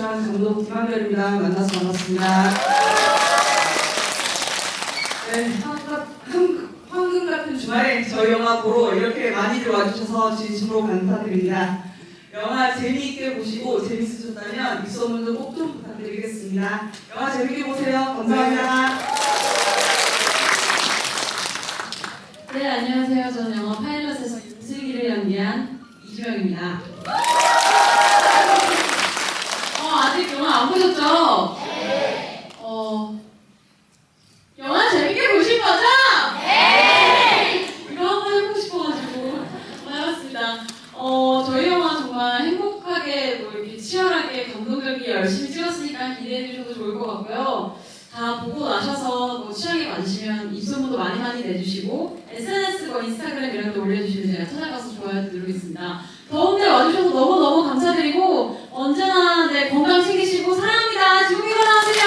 출연한 감독 김한별입니다. 만나서 반갑습니다. 네, 황금, 같은 주말에 저희 영화 보러 이렇게 많이들 와주셔서 진심으로 감사드립니다. 영화 재미있게 보시고 재밌으셨다면 입소문도 꼭 좀 부탁드리겠습니다. 영화 재밌게 보세요. 감사합니다. 네, 안녕하세요. 저는 영화 파일럿에서 슬기를 연기한 이주영입니다. 안 보셨죠? 네. 어, 영화 재밌게 보신 거죠? 네! 이거 한번 해보고 싶어가지고 나왔습니다. 어, 저희 영화 정말 행복하게 뭐 이렇게 치열하게 감동적이게 열심히 찍었으니까 기대해 주셔도 좋을 것 같고요. 다 보고 나셔서 뭐 취향에 맞으시면 입소문도 많이 많이 내주시고 SNS 뭐 인스타그램 이런 데 올려주시면 제가 찾아가서 좋아요 누르겠습니다. 더운데 와주셔서 너무너무 감사드리고 언제나 네, 건강 챙기시고 사랑합니다. 지금 일어나세요.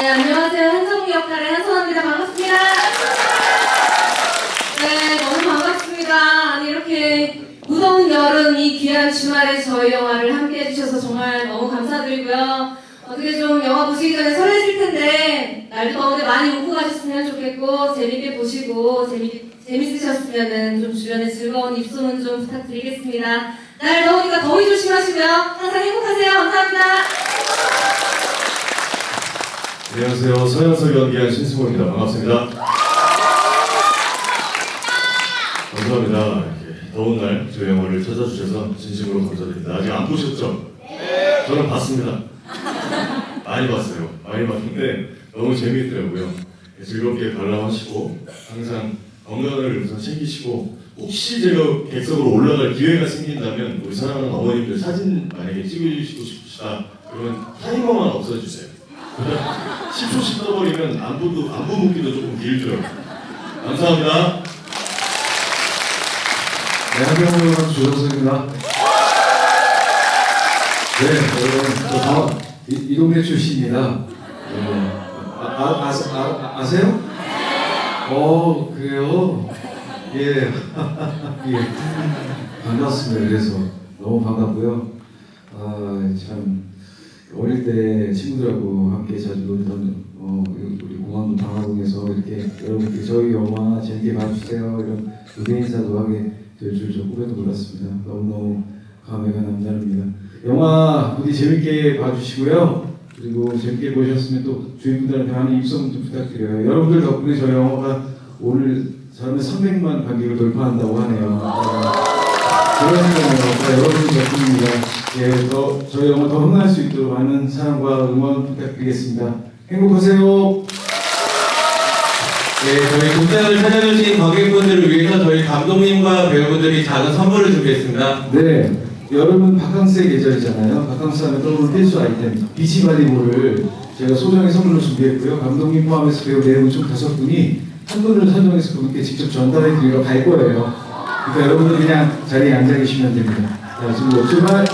네 안녕하세요 한정미 역할의 한선아입니다. 반갑습니다. 네 너무 반갑습니다. 아니 이렇게 무더운 여름 이 귀한 주말에 저희 영화를 함께 해주셔서 정말 너무 감사드리고요. 어떻게 좀 영화 보시기 전에 설레실 텐데 날도 더운데 많이 웃고 가셨으면 좋겠고 재밌게 보시고 재미, 재밌으셨으면 좀 주변에 즐거운 입소문 좀 부탁드리겠습니다. 날 더우니까 더위 조심하시고요. 항상 행복하세요. 감사합니다. 안녕하세요. 서현석 연기한 신승호입니다. 반갑습니다. 감사합니다. 이렇게 더운 날 저희 영화를 찾아주셔서 진심으로 감사드립니다. 아직 안 보셨죠? 네. 저는 봤습니다. 많이 봤어요. 많이 봤는데 너무 재미있더라고요. 즐겁게 관람하시고 항상 건강을 우선 챙기시고 혹시 제가 객석으로 올라갈 기회가 생긴다면 우리 사랑하는 어머님들 사진 만약에 찍으시고 싶으시다 그러면 타이머만 없애주세요. 10초씩 떠버리면 안부도 안부 묻기도 조금 길죠. 감사합니다. 네, 한병호 조정석입니다. 네, 여러분, 저 다, 이, 이 동네 출신입니다. 네. 아, 아, 아, 아, 아세요? 어, 그래요? 예. 예. 반갑습니다. 그래서 너무 반갑고요. 아, 참, 어릴 때 친구들하고 함께 자주 놀던, 어, 우리 공항 방화동에서 이렇게 여러분께 저희 영화 재밌게 봐주세요. 이런 무대 인사도 하게 될 줄 저 꿈에도 몰랐습니다. 너무너무 감회가 남다릅니다. 영화 부디 재밌게 봐주시고요. 그리고 재밌게 보셨으면 또 주인분들한테 많은 입소문 좀 부탁드려요. 여러분들 덕분에 저희 영화가 오늘 저는 300만 관객을 돌파한다고 하네요. 여러분 덕분입니다. 예, 더, 저희 영화 더 흥할 수 있도록 많은 사랑과 응원 부탁드리겠습니다. 행복하세요. 네, 저희 극장을 찾아주신 관객분들을 위해서 저희 감독님과 배우분들이 작은 선물을 준비했습니다. 네, 여름은 바캉스의 계절이잖아요. 바캉스 하면 떠오르는 필수 아이템 비치바디볼을 제가 소정의 선물로 준비했고요. 감독님 포함해서 배우 네분총 다섯 분이 한 분을 선정해서 그분께 직접 전달해 드리러 갈 거예요. 그러니까 여러분들 그냥 자리에 앉아 계시면 됩니다. 자, 지금 출발!